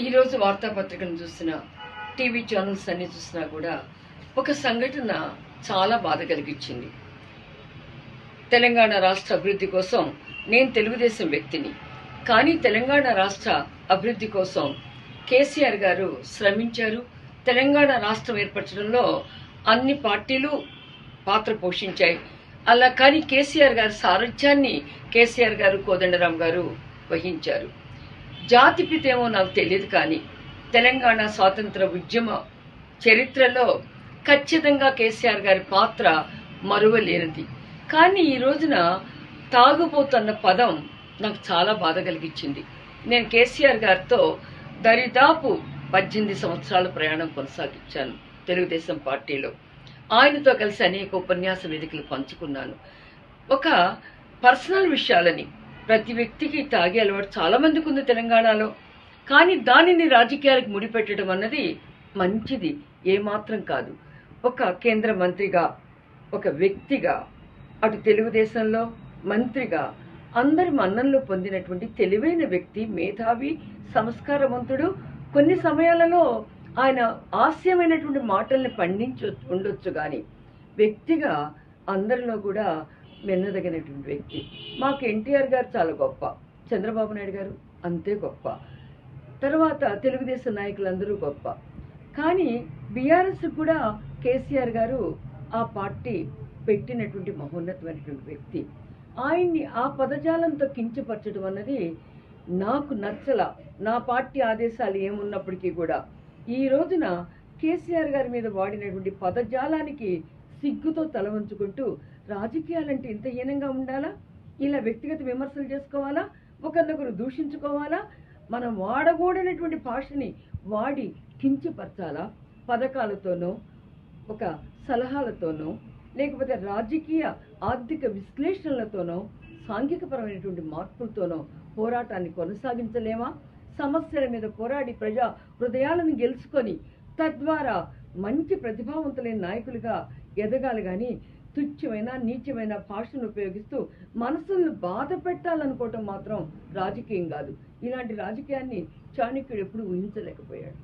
ఈరోజు వార్తాపత్రికను చూసిన TV channels అన్ని చూసినా కూడా ఒక సంఘటన చాలా బాధ కలిగించింది. తెలంగాణ రాష్ట్ర అభివృద్ధి కోసం నేను తెలుగుదేశం వ్యక్తిని కానీ తెలంగాణ రాష్ట్ర అభివృద్ధి కోసం కేసీఆర్ గారు శ్రమించారు. తెలంగాణ రాష్ట్రం ఏర్పరచడంలో అన్ని పార్టీలు పాత్ర పోషించాయి. అలా కానీ కేసీఆర్ గారి సారథ్యాన్ని కేసీఆర్ గారు కోదండరాం గారు వహించారు. జాతి పితేమో నాకు తెలియదు కానీ తెలంగాణ స్వాతంత్ర ఉద్యమ చరిత్రలో ఖచ్చితంగా కేసీఆర్ గారి పాత్ర మరువలేనిది. కానీ ఈ రోజున తాగుబోతున్న పదం నాకు చాలా బాధ కలిగించింది. నేను కేసీఆర్ గారితో దరిదాపు పద్దెనిమిది సంవత్సరాల ప్రయాణం కొనసాగించాను తెలుగుదేశం పార్టీలో. ఆయనతో కలిసి అనేక ఉపన్యాస వేదికలు పంచుకున్నాను. ఒక పర్సనల్ విషయాలని ప్రతి వ్యక్తికి తాగే అలవాటు చాలా మందికి ఉంది తెలంగాణలో. కానీ దానిని రాజకీయాలకు ముడిపెట్టడం అన్నది మంచిది ఏమాత్రం కాదు. ఒక కేంద్ర మంత్రిగా ఒక వ్యక్తిగా అటు తెలుగుదేశంలో మంత్రిగా అందరి మన్నంలో పొందినటువంటి తెలివైన వ్యక్తి మేధావి సంస్కారవంతుడు కొన్ని సమయాలలో ఆయన హాస్యమైనటువంటి మాటల్ని పండించ ఉండొచ్చు కానీ వ్యక్తిగా అందరిలో కూడా వెన్నదగినటువంటి వ్యక్తి. మాకు ఎన్టీఆర్ గారు చాలా గొప్ప. చంద్రబాబు నాయుడు గారు అంతే గొప్ప. తర్వాత తెలుగుదేశం నాయకులందరూ గొప్ప. కానీ బీఆర్ఎస్ కూడా కేసీఆర్ గారు ఆ పార్టీ పెట్టినటువంటి మహోన్నతమైనటువంటి వ్యక్తి. ఆయన్ని ఆ పదజాలంతో కించపరచడం అన్నది నాకు నచ్చల. నా పార్టీ ఆదేశాలు ఏమున్నప్పటికీ కూడా. ఈ రోజున కేసీఆర్ గారి మీద వాడినటువంటి పదజాలానికి సిగ్గుతో తల వంచుకుంటూ రాజకీయాలంటే ఇంత హీనంగా ఉండాలా? ఇలా వ్యక్తిగత విమర్శలు చేసుకోవాలా? ఒకరినొకరు దూషించుకోవాలా? మనం వాడకూడనటువంటి భాషని వాడి కించపరచాలా? పథకాలతోనో ఒక సలహాలతోనో లేకపోతే రాజకీయ ఆర్థిక విశ్లేషణలతోనో సాంఘికపరమైనటువంటి మార్పులతోనో పోరాటాన్ని కొనసాగించలేమా? సమస్యల మీద పోరాడి ప్రజా హృదయాలను గెలుచుకొని తద్వారా మంచి ప్రతిభావంతులైన నాయకులుగా ఎదగాలి కానీ తుచ్చమైన నీచమైన భాషను ఉపయోగిస్తూ మనసులను బాధ పెట్టాలనుకోవటం మాత్రం రాజకీయం కాదు. ఇలాంటి రాజకీయాన్ని చాణక్యుడు ఎప్పుడు ఊహించలేకపోయాడు.